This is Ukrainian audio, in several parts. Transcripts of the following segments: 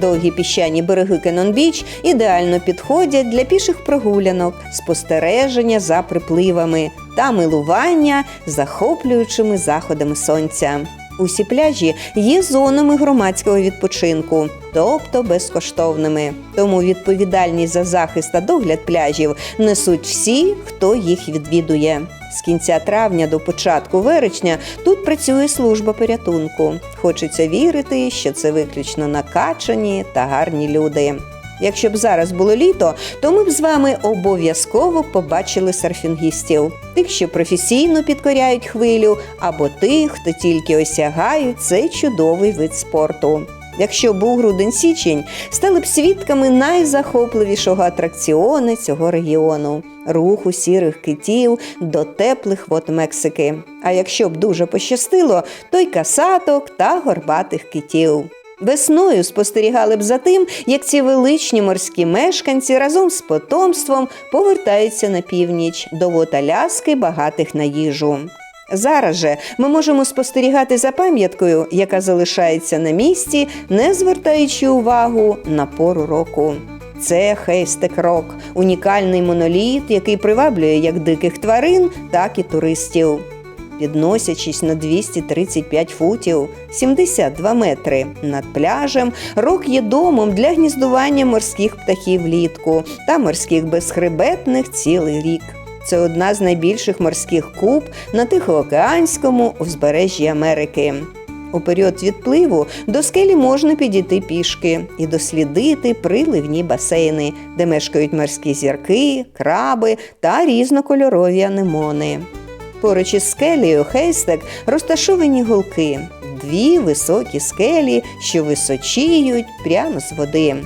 Довгі піщані береги Кенон-Біч ідеально підходять для піших прогулянок, спостереження за припливами та милування захоплюючими заходами сонця. Усі пляжі є зонами громадського відпочинку, тобто безкоштовними. Тому відповідальність за захист та догляд пляжів несуть всі, хто їх відвідує. З кінця травня до початку вересня тут працює служба порятунку. Хочеться вірити, що це виключно накачані та гарні люди. Якщо б зараз було літо, то ми б з вами обов'язково побачили серфінгістів, тих, що професійно підкоряють хвилю, або тих, хто тільки осягають цей чудовий вид спорту. Якщо був грудень січень, стали б свідками найзахопливішого атракціону цього регіону руху сірих китів до теплих вод Мексики. А якщо б дуже пощастило, то й касаток та горбатих китів. Весною спостерігали б за тим, як ці величні морські мешканці разом з потомством повертаються на північ до вод Аляски, багатих на їжу. Зараз же ми можемо спостерігати за пам'яткою, яка залишається на місці, не звертаючи увагу на пору року. Це Хейстек Рок, унікальний моноліт, який приваблює як диких тварин, так і туристів. Підносячись на 235 футів, 72 метри над пляжем, рок є домом для гніздування морських птахів влітку та морських безхребетних цілий рік. Це одна з найбільших морських куб на Тихоокеанському узбережжі Америки. У період відпливу до скелі можна підійти пішки і дослідити приливні басейни, де мешкають морські зірки, краби та різнокольорові анемони. Поруч із скелею Хейстек розташовані голки, дві високі скелі, що височіють прямо з води.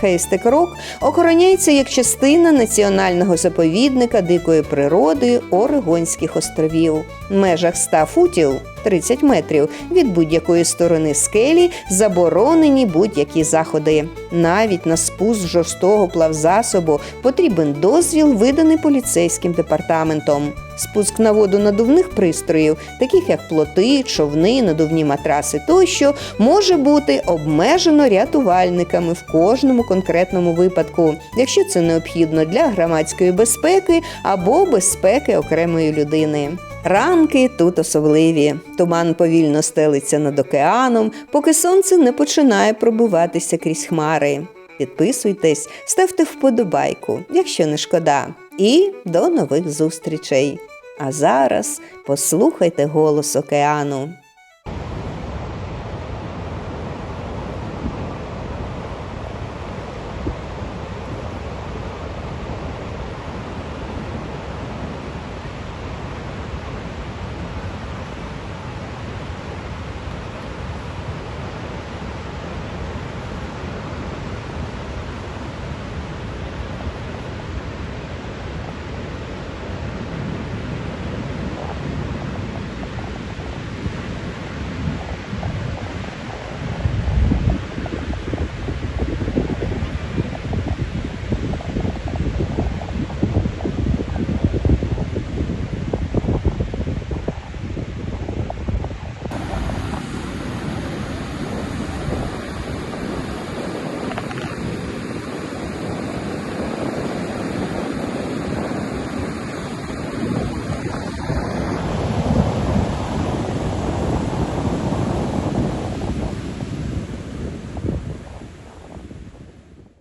Хейстек Рок охороняється як частина національного заповідника дикої природи Орегонських островів. В межах 100 футів 30 метрів від будь-якої сторони скелі заборонені будь-які заходи. Навіть на спуск з жорстокого плавзасобу потрібен дозвіл, виданий поліцейським департаментом. Спуск на воду надувних пристроїв, таких як плоти, човни, надувні матраси тощо, може бути обмежено рятувальниками в кожному конкретному випадку, якщо це необхідно для громадської безпеки або безпеки окремої людини. Ранки тут особливі. Туман повільно стелиться над океаном, поки сонце не починає пробиватися крізь хмари. Підписуйтесь, ставте вподобайку, якщо не шкода. І до нових зустрічей. А зараз послухайте голос океану.